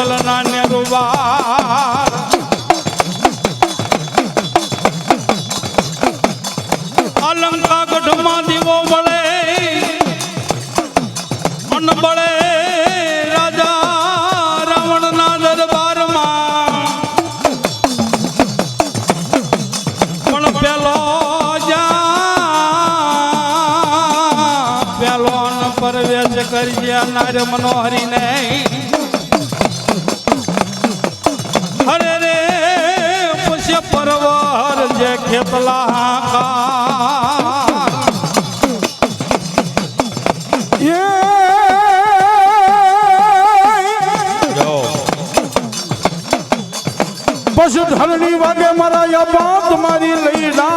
ગોંડલ ના નેરુબા અલંકા ગઢમાં દીવો મળે અન બળે રાજા રાવણના દરબારમાં પણ પેલો જા પેલો ન પરવેશ કરજે નાર મનોહરી ને ખેતલા કા પશુ ધરની વાગે મારા યા બાપ મારી લઈડા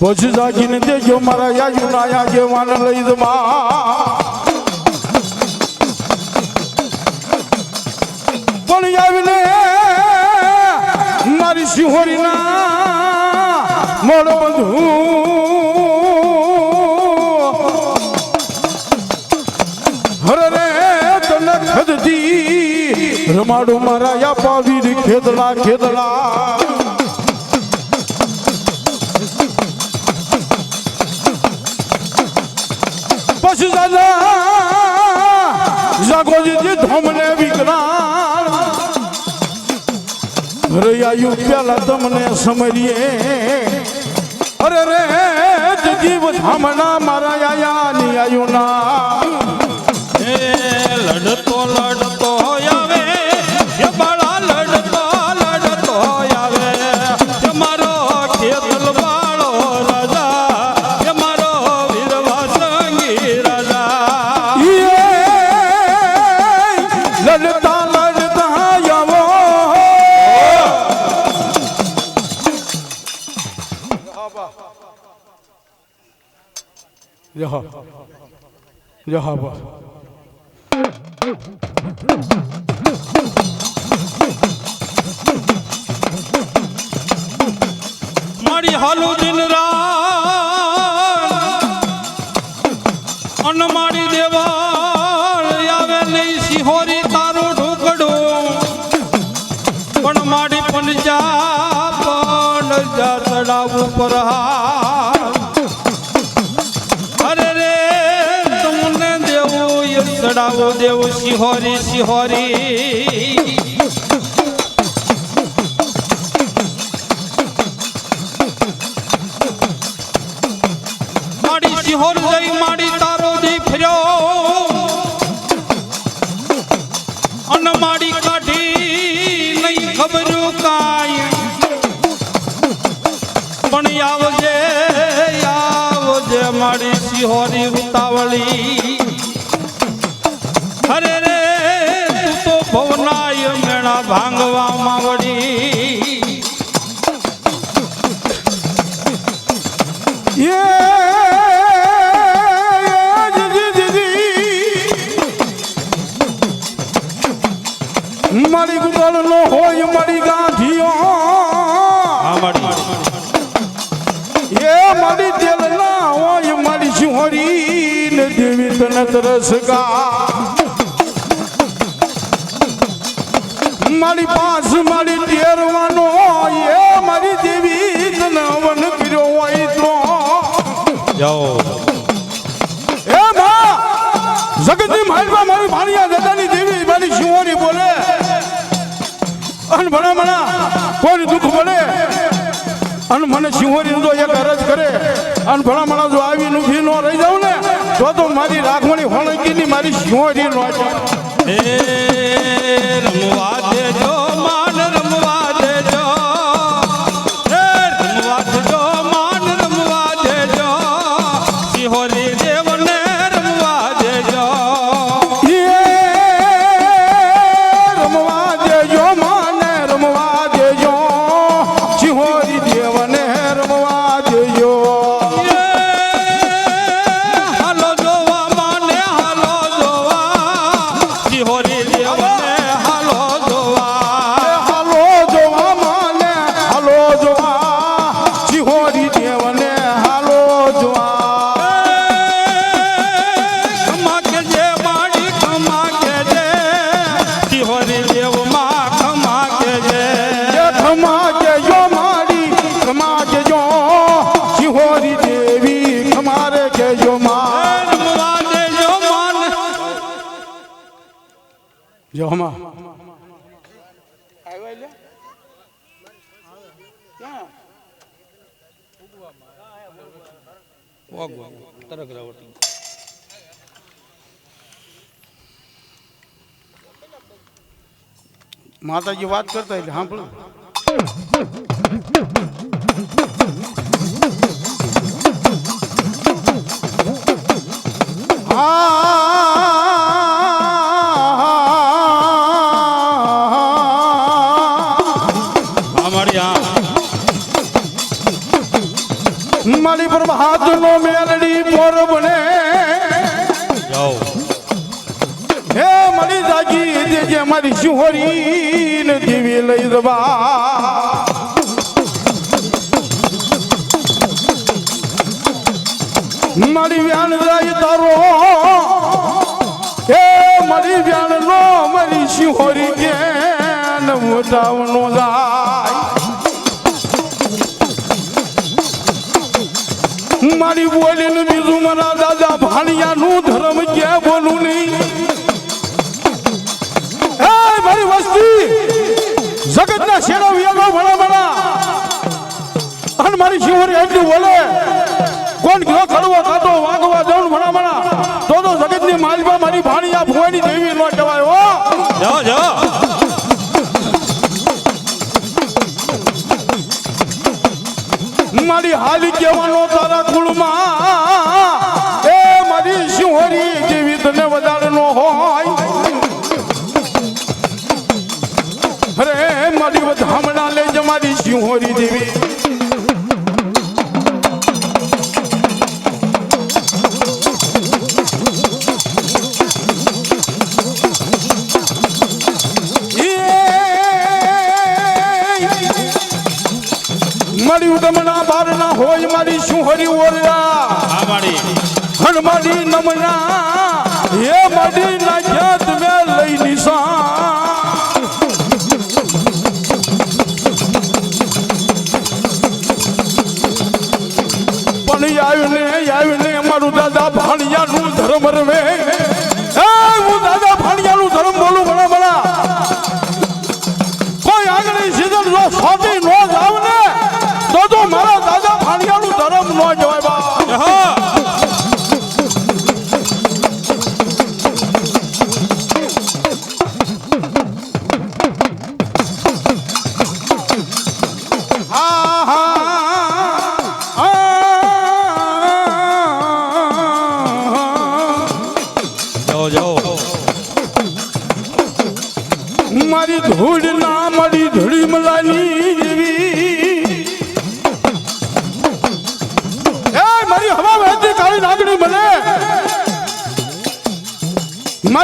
પછી જાગીને દેજો મારા યાજુ ના યાજે વાન લઈ દમા પણ આવીને મારી સિંહોરીના મોડ બંધુ હરે રે તને ખદતી રમાડું મારા યા પાવી ખેદડા ખેદડા પછી દાદા જાગોજી ધમને વિકરાળ અરે આયુ પેલા તમને સમરીએ. અરે રે જીવ હમણા મારા આયા ની આયુ ના લડતો લડતો આવે જહા જહા બા મારી હાલું દિન રા અન મારી દેવાળ ચડાવું પર અરે રે, તમને દેવું એ ચડાવું દેવું સિહોરી સિહોરી માડી સિહોર જઈ, માડી માડી સિહોરી ઉતાવળી. અરે રે તું ભવનાય મેળા ભાંગવામાં વળી એ મારી સિંહોરી ને તરસગા મારી પાસ મારી ટેરવાનો એ મારી જીવિત વન કર્યો હોય તો જાઓ એ માં જગતની માલમાં મારી ભાણિયા દાદાની દેવી મારી શિવોરી બોલે અન ભણા ભણા કોઈ દુઃખ બોલે અન મને સિંહોરી તો એક અરજ કરે અન ભણા ભણા જો આવી નુખી નો રહી જાઉં ને રાખવણી હોણકી મારી હોણકીની મારી સિંહોરી નો હે રમવા દેજો માન રમવા દેજો. હે રમવા દેજો માન રમવા દેજો. સિહોરી દેવને રમવા દેજો. રમવા દેજો માને રમવા દેજો. સિંહોરી દેવને રમવા દેજો. જો માં તરક રાવટી માતાજી વાત કરતા એટલે સાંભળો. આ મારી પ્રભાત નો મેલડી મોર બને. હે મારી જાગી દેજે મારી શિહોરી ને દેવી લઈ દબા મારી વ્યાન જાય તારો. હે મારી વ્યાન નો મારી શિહોરી કે મોટાવનો જાય. મારી બોલીને બીજું મારા દાદા ભાણિયાનું ધર્મ ક્યાં બોલું નહીં. મારી વસ્તી, જગતના શેડા વિયાગો ભણા ભણા અને મારી શિવરી એટલી બોલે, કોણ ગયો ખડવો કાતો વાગવા જવું ભણા ભણા તો તો જગતની માલબા મારી ભાણિયા ભુવાની દેવી નો કહેવાય, હો. જાઓ જાઓ મારી હાલી કહેવાનો તારા કુળમાં. એ મારી શિહોરી જેવી તને વધારે નો હોય. અરે મારી વધામણા જ મારી શિહોરી જેવી. ઉદમના બારના હોય મારી શું હરી ઓરડા મારી નમના હે મારી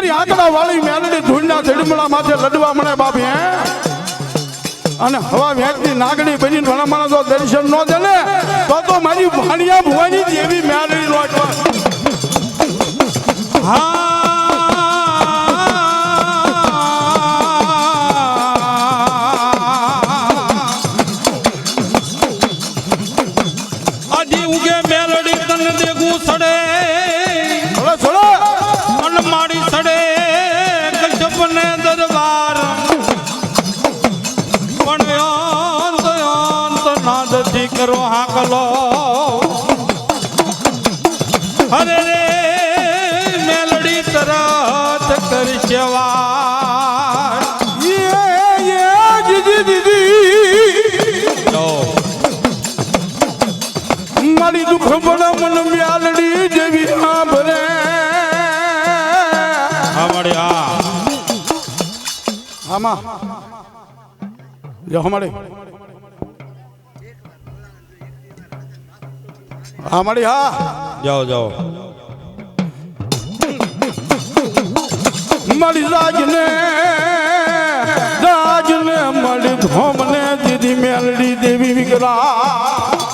મારી આંકડા વાળી મેલડી ધૂળના ધીડમલા માથે લડવા મળે બાપી, હે અને હવા વ્યાજની નાગણી બની ઘણા માણસ દર્શન ન દે ને તો તો મારી ભાણિયા ભુવાની જેવી મેલડી નો કહેવાય. નાદથી કરો હાકલો. અરે રે મેલડી તરત કરશે જાઓ મારી દુઃખ બળ મન મ્યાલડી જેવી સાંભળે હા મળી હા. આમાં જો હમાડી હા મળી હા. જાઓ જાઓ. મળી રાજને રાજને મળી ધોમને દીદી મેલડી દેવી વિકરા